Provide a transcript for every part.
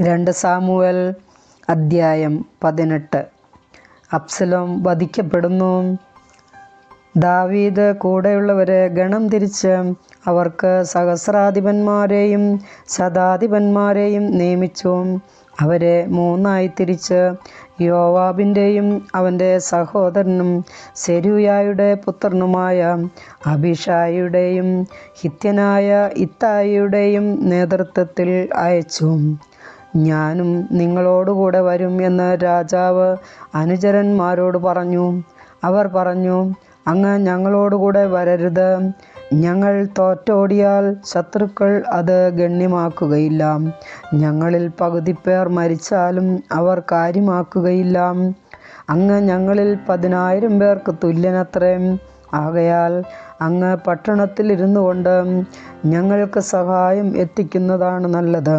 രണ്ട് സാമുവൽ അദ്ധ്യായം പതിനെട്ട്. അപ്സലോം വധിക്കപ്പെടുന്നു. ദാവീദ് കൂടെയുള്ളവരെ ഗണം തിരിച്ച് അവർക്ക് സഹസ്രാധിപന്മാരെയും ശതാധിപന്മാരെയും നിയമിച്ചു. അവരെ മൂന്നായി തിരിച്ച് യോവാബിന്റെയും അവന്റെ സഹോദരനും സെരൂയായുടെ പുത്രനുമായ അഭിഷായിയുടെയും ഹിത്യനായ ഇത്തായിയുടെയും നേതൃത്വത്തിൽ അയച്ചു. ഞാനും നിങ്ങളോടുകൂടെ വരും എന്ന് രാജാവ് അനുചരന്മാരോട് പറഞ്ഞു. അവർ പറഞ്ഞു അങ്ങ് ഞങ്ങളോടുകൂടെ വരരുത്. ഞങ്ങൾ തോറ്റോടിയാൽ ശത്രുക്കൾ അത് ഗണ്യമാക്കുകയില്ല. ഞങ്ങളിൽ പകുതി പേർ മരിച്ചാലും അവർ കാര്യമാക്കുകയില്ല. അങ്ങ് ഞങ്ങളിൽ പതിനായിരം പേർക്ക് തുല്യനത്രേ. ആകയാൽ അങ്ങ് പട്ടണത്തിലിരുന്നു കൊണ്ട് ഞങ്ങൾക്ക് സഹായം എത്തിക്കുന്നതാണ് നല്ലത്.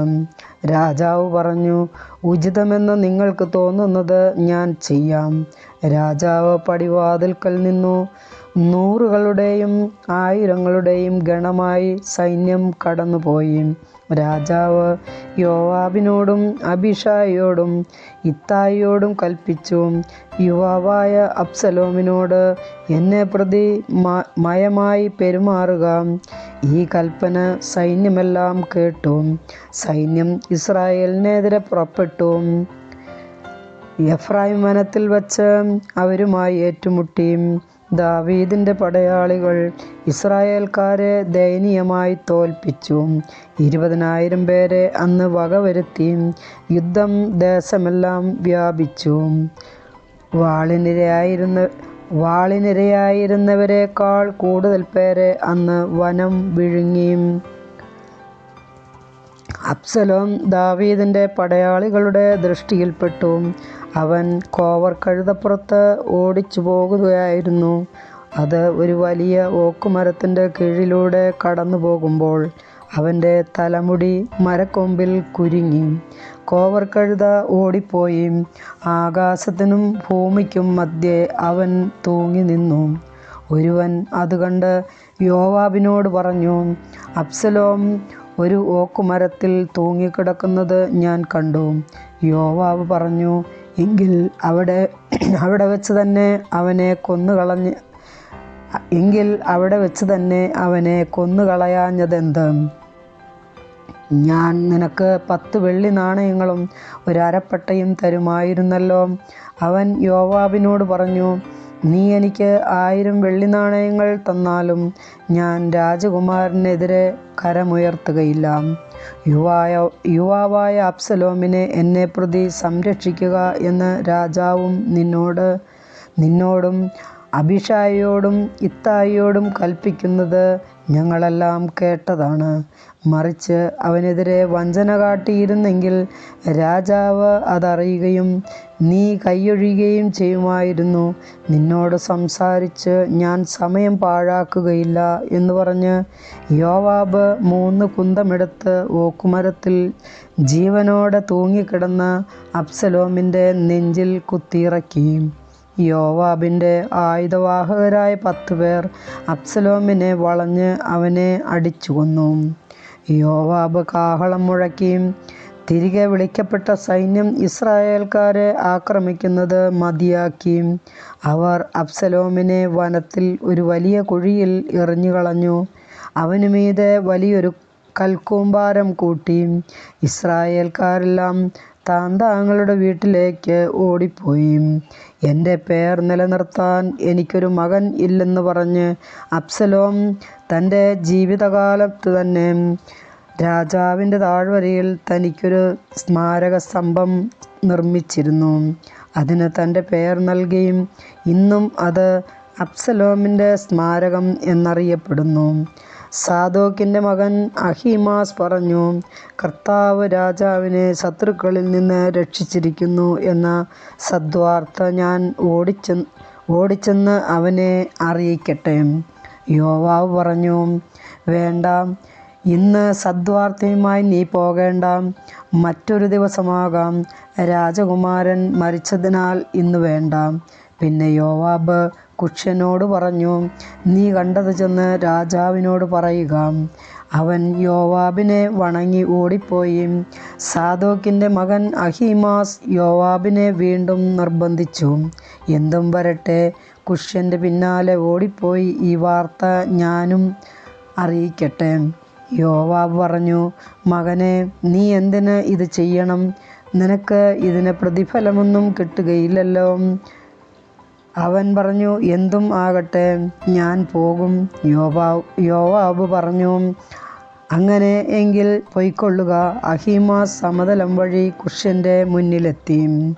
രാജാവ് പറഞ്ഞു ഉചിതമെന്ന് നിങ്ങൾക്ക് തോന്നുന്നത് ഞാൻ ചെയ്യാം. രാജാവ് പടിവാതിൽക്കൽ നിന്നു നൂറുകളുടെയും ആയിരങ്ങളുടെയും ഗണമായി സൈന്യം കടന്നുപോയി. രാജാവ് യോവാബിനോടും അഭിഷായിയോടും ഇത്തായിയോടും കൽപ്പിച്ചു. യുവാവായ അബ്സലോമിനോട് എന്നെ പ്രതി മയമായി പെരുമാറുക. ഈ കൽപ്പന സൈന്യമെല്ലാം കേട്ടു. സൈന്യം ഇസ്രായേലിനെതിരെ പുറപ്പെട്ടു. എഫ്രായിം വനത്തിൽ വച്ച് അവരുമായി ഏറ്റുമുട്ടി. ദാവീദിന്റെ പടയാളികൾ ഇസ്രായേൽക്കാരെ ദയനീയമായി തോൽപ്പിച്ചു. ഇരുപതിനായിരം പേരെ അന്ന് വകവരുത്തി യുദ്ധം ദേശമെല്ലാം വ്യാപിച്ചു. വാളിനിരയായിരുന്ന വാളിനിരയായിരുന്നവരെക്കാൾ കൂടുതൽ പേരെ അന്ന് വനം വിഴുങ്ങി. അപ്സലോം ദാവീദിന്റെ പടയാളികളുടെ ദൃഷ്ടിയിൽപ്പെട്ടു. അവൻ കോവർ കഴുതപ്പുറത്ത് ഓടിച്ചു പോകുകയായിരുന്നു. അത് ഒരു വലിയ ഓക്കുമരത്തിന്റെ കീഴിലൂടെ കടന്നു പോകുമ്പോൾ അവന്റെ തലമുടി മരക്കൊമ്പിൽ കുരുങ്ങി. കോവർ കഴുത ഓടിപ്പോയി. ആകാശത്തിനും ഭൂമിക്കും മധ്യേ അവൻ തൂങ്ങി നിന്നു. ഒരുവൻ അത് കണ്ട് യോവാബിനോട് പറഞ്ഞു അബ്സലോം ഒരു ഓക്കുമരത്തിൽ തൂങ്ങിക്കിടക്കുന്നത് ഞാൻ കണ്ടു. യോവാബ് പറഞ്ഞു എങ്കിൽ അവിടെ അവിടെ വെച്ച് തന്നെ അവനെ കൊന്നുകളഞ്ഞ് എങ്കിൽ അവിടെ വെച്ച് തന്നെ അവനെ കൊന്നുകളയാഞ്ഞതെന്ത്? ഞാൻ നിനക്ക് പത്ത് വെള്ളി നാണയങ്ങളും ഒരു അരപ്പട്ടയും തരുമായിരുന്നല്ലോ. അവൻ യോവാബിനോട് പറഞ്ഞു നീ എനിക്ക് ആയിരം വെള്ളി നാണയങ്ങൾ തന്നാലും ഞാൻ രാജകുമാരനെതിരെ കരമുയർത്തുകയില്ല. യുവായ യുവാവായ അബ്സലോമിനെ എന്നെ പ്രതി സംരക്ഷിക്കുക എന്ന് രാജാവും നിന്നോട് നിന്നോടും അഭിഷായിയോടും ഇത്തായിയോടും കൽപ്പിക്കുന്നത് ഞങ്ങളെല്ലാം കേട്ടതാണ്. മറിച്ച് അവനെതിരെ വഞ്ചന കാട്ടിയിരുന്നെങ്കിൽ രാജാവ് അതറിയുകയും നീ കൈയൊഴിയുകയും ചെയ്യുമായിരുന്നു. നിന്നോട് സംസാരിച്ച് ഞാൻ സമയം പാഴാക്കുകയില്ല എന്ന് പറഞ്ഞ് യോവാബ് മൂന്ന് കുന്തമെടുത്ത് ഓക്കുമരത്തിൽ ജീവനോടെ തൂങ്ങിക്കിടന്ന് അബ്സലോമിന്റെ നെഞ്ചിൽ കുത്തിയിറക്കി. യോവാബിന്റെ ആയുധവാഹകരായ പത്ത് പേർ അബ്സലോമിനെ വളഞ്ഞ് അവനെ അടിച്ചു കൊന്നു. യോവാബ് കാഹളം മുഴക്കി തിരികെ വിളിക്കപ്പെട്ട സൈന്യം ഇസ്രായേൽക്കാരെ ആക്രമിക്കുന്നത് മതിയാക്കി. അവർ അബ്സലോമിനെ വനത്തിൽ ഒരു വലിയ കുഴിയിൽ എറിഞ്ഞുകളഞ്ഞു. അവനു മീതെ വലിയൊരു കൽക്കൂമ്പാരം കൂട്ടി. ഇസ്രായേൽക്കാരെല്ലാം താൻ താങ്കളുടെ വീട്ടിലേക്ക് ഓടിപ്പോയി. എന്റെ പേർ നിലനിർത്താൻ എനിക്കൊരു മകൻ ഇല്ലെന്ന് പറഞ്ഞ് അബ്സലോം തന്റെ ജീവിതകാലത്ത് തന്നെ രാജാവിന്റെ താഴ്വരയിൽ തനിക്കൊരു സ്മാരക സ്തംഭം നിർമ്മിച്ചിരുന്നു. അതിന് തന്റെ പേർ നൽകിയും ഇന്നും അത് അബ്സലോമിന്റെ സ്മാരകം എന്നറിയപ്പെടുന്നു. സാദോക്കിന്റെ മകൻ അഹിമാസ് പറഞ്ഞു കർത്താവ് രാജാവിനെ ശത്രുക്കളിൽ നിന്ന് രക്ഷിച്ചിരിക്കുന്നു എന്ന സദ്വാർത്ത ഞാൻ ഓടിച്ചെ ഓടിച്ചെന്ന് അവനെ അറിയിക്കട്ടെ. യോവാവ് പറഞ്ഞു വേണ്ട ഇന്ന് സദ്വാർത്തയുമായി നീ പോകേണ്ട. മറ്റൊരു ദിവസമാകാം. രാജകുമാരൻ മരിച്ചതിനാൽ ഇന്ന് വേണ്ട. പിന്നെ യോവാബ് കുഷ്യനോട് പറഞ്ഞു നീ കണ്ടത് ചെന്ന് രാജാവിനോട് പറയുക. അവൻ യോവാബിനെ വണങ്ങി ഓടിപ്പോയി. സാദോക്കിന്റെ മകൻ അഹിമാസ് യോവാബിനെ വീണ്ടും നിർബന്ധിച്ചു. എന്തും വരട്ടെ കുഷ്യന്റെ പിന്നാലെ ഓടിപ്പോയി ഈ വാർത്ത ഞാനും അറിയിക്കട്ടെ. യോവാബ് പറഞ്ഞു മകനെ നീ എന്തിന് ഇത് ചെയ്യണം? നിനക്ക് ഇതിന് പ്രതിഫലമൊന്നും കിട്ടുകയില്ലല്ലോ. അവൻ പറഞ്ഞു എന്തും ആകട്ടെ ഞാൻ പോകും. യോവാബ് യോവാബ് പറഞ്ഞു അങ്ങനെ എങ്കിൽ പൊയ്ക്കൊള്ളുക. അഹീമാസ് സമതലം വഴി കുഷ്യന്റെ മുന്നിലെത്തി.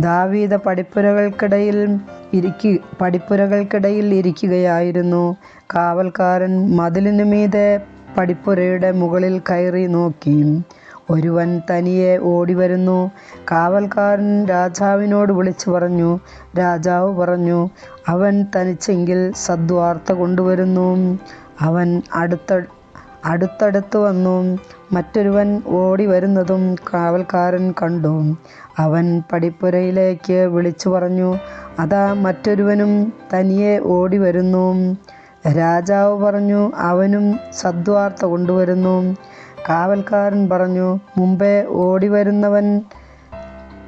ദാവീദ പടിപ്പുരകൾക്കിടയിൽ ഇരിക്കു പടിപ്പുരകൾക്കിടയിൽ ഇരിക്കുകയായിരുന്നു. കാവൽക്കാരൻ മതിലിനു മീതെ പടിപ്പുരയുടെ മുകളിൽ കയറി നോക്കി. ഒരുവൻ തനിയെ ഓടിവരുന്നു. കാവൽക്കാരൻ രാജാവിനോട് വിളിച്ചു പറഞ്ഞു. രാജാവ് പറഞ്ഞു അവൻ തനിച്ചെങ്കിൽ സദ്വാർത്ത കൊണ്ടുവരുന്നു. അവൻ അടുത്ത അടുത്തടുത്ത് വന്നു. മറ്റൊരുവൻ ഓടി വരുന്നതും കാവൽക്കാരൻ കണ്ടു. അവൻ പടിപ്പുരയിലേക്ക് വിളിച്ചു പറഞ്ഞു അതാ മറ്റൊരുവനും തനിയെ ഓടി വരുന്നു രാജാവ് പറഞ്ഞു അവനും സദ്വാർത്ത കൊണ്ടുവരുന്നു. കാവൽക്കാരൻ പറഞ്ഞു മുമ്പേ ഓടിവരുന്നവൻ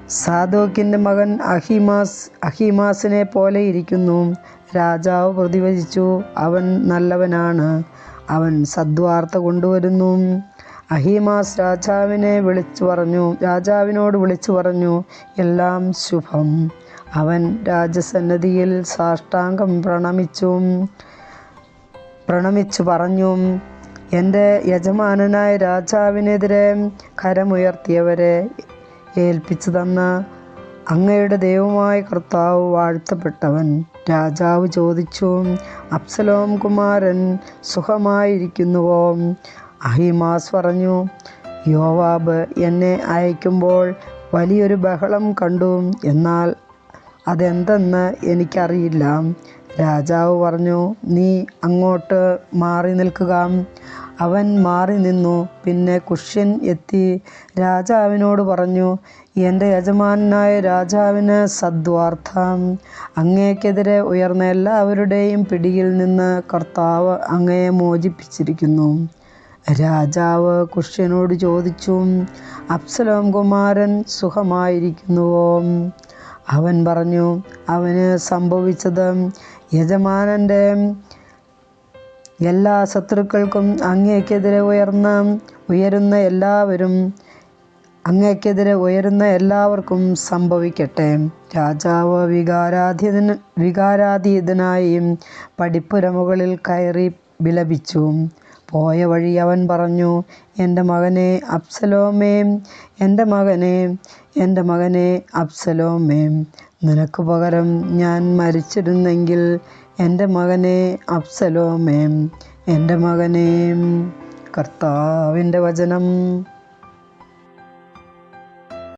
സാദോക്കിന്റെ മകൻ അഹിമാസ് അഹിമാസിനെ പോലെ ഇരിക്കുന്നു. രാജാവ് പ്രതിവചിച്ചു അവൻ നല്ലവനാണ്. അവൻ സദ്വാർത്ത കൊണ്ടുവരുന്നു. അഹിമാസ് രാജാവിനെ വിളിച്ചു പറഞ്ഞു രാജാവിനോട് വിളിച്ചു പറഞ്ഞു എല്ലാം ശുഭം. അവൻ രാജസന്നദ്ധിയിൽ സാഷ്ടാംഗം പ്രണമിച്ചു പ്രണമിച്ചു പറഞ്ഞു. എന്റെ യജമാനനായ രാജാവിനെതിരെ കരമുയർത്തിയവരെ ഏൽപ്പിച്ചു തന്ന അങ്ങയുടെ ദൈവമായ കർത്താവ് വാഴ്ത്തപ്പെട്ടവൻ. രാജാവ് ചോദിച്ചു അപ്സലോം കുമാരൻ സുഖമായിരിക്കുന്നുവോ? അഹിമാസ് പറഞ്ഞു യോവാബ് എന്നെ അയക്കുമ്പോൾ വലിയൊരു ബഹളം കണ്ടു. എന്നാൽ അതെന്തെന്ന് എനിക്കറിയില്ല. രാജാവ് പറഞ്ഞു നീ അങ്ങോട്ട് മാറി നിൽക്കുക. അവൻ മാറി നിന്നു. പിന്നെ കുഷ്യൻ എത്തി. രാജാവിനോട് പറഞ്ഞു എന്റെ യജമാനായ രാജാവിന് സദ്വാർത്ഥം അങ്ങേക്കെതിരെ ഉയർന്ന എല്ലാവരുടെയും പിടിയിൽ നിന്ന് കർത്താവ് അങ്ങയെ മോചിപ്പിച്ചിരിക്കുന്നു. രാജാവ് കുഷ്യനോട് ചോദിച്ചു അപ്സലോം കുമാരൻ സുഖമായിരിക്കുന്നുവോ? അവൻ പറഞ്ഞു അവന് സംഭവിച്ചത് യജമാനന്റെ എല്ലാ ശത്രുക്കൾക്കും അങ്ങേക്കെതിരെ ഉയർന്ന ഉയരുന്ന എല്ലാവരും അങ്ങേക്കെതിരെ ഉയരുന്ന എല്ലാവർക്കും സംഭവിക്കട്ടെ. രാജാവ് വികാരാധീതന വികാരാധീതനായി പഠിപ്പുരമുകളിൽ കയറി വിലപിച്ചു. പോയ വഴി അവൻ പറഞ്ഞു എന്റെ മകനെ അപ്സലോമേ എന്റെ മകനെ എന്റെ മകനെ അപ്സലോമേ നിനക്ക് പകരം ഞാൻ മരിച്ചിരുന്നെങ്കിൽ എന്റെ മകനെ അബ്സലോമേ എന്റെ മകനെ കർത്താവിന്റെ വചനം.